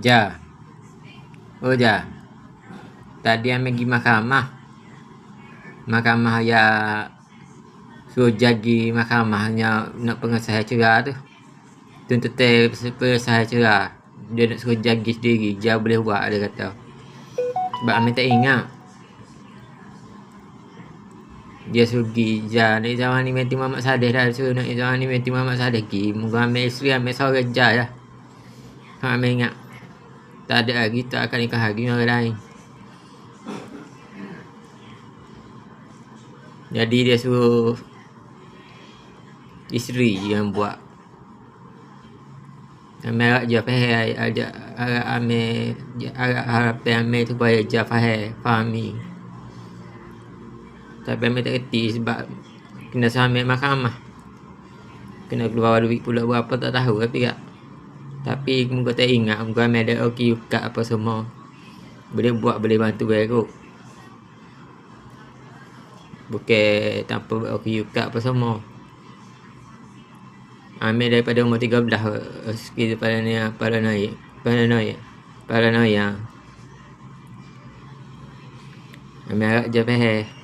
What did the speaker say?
Ja. Oh ja. Tadi ame pergi mahkamah. Mahkamah ya suruh jagi mahkamahnya nak pengesahan cerah tu. Tuntut pengesahan cerah. Dia nak suruh jagi sendiri. Ja boleh buat dia kata. Sebab ame tak ingat. Dia suruh pergi ja. Nak zaman ni meti Muhammad Sadeh dah. Suruh nak zaman ni meti Muhammad Sadeh pergi. Moga ame isteri ame seorang ja lah. Ame ingat. Tak ada lagi. Tak akan nikah lagi orang lain. Jadi dia suruh isteri yang buat. Harap je faham harap ame harap tu supaya je faham fahami. Tapi ame tak reti sebab kena sampai mahkamah. Kena keluar duit pula berapa tak tahu tapi tak. Tapi muka tak ingat muka ame ada okey kat apa semua. Boleh buat boleh bantu baik Bukan tanpa okey kat apa semua. Ambil daripada umur 13 Sikit pada ni Paranoia Paranoia Paranoia. Ambil harap je faham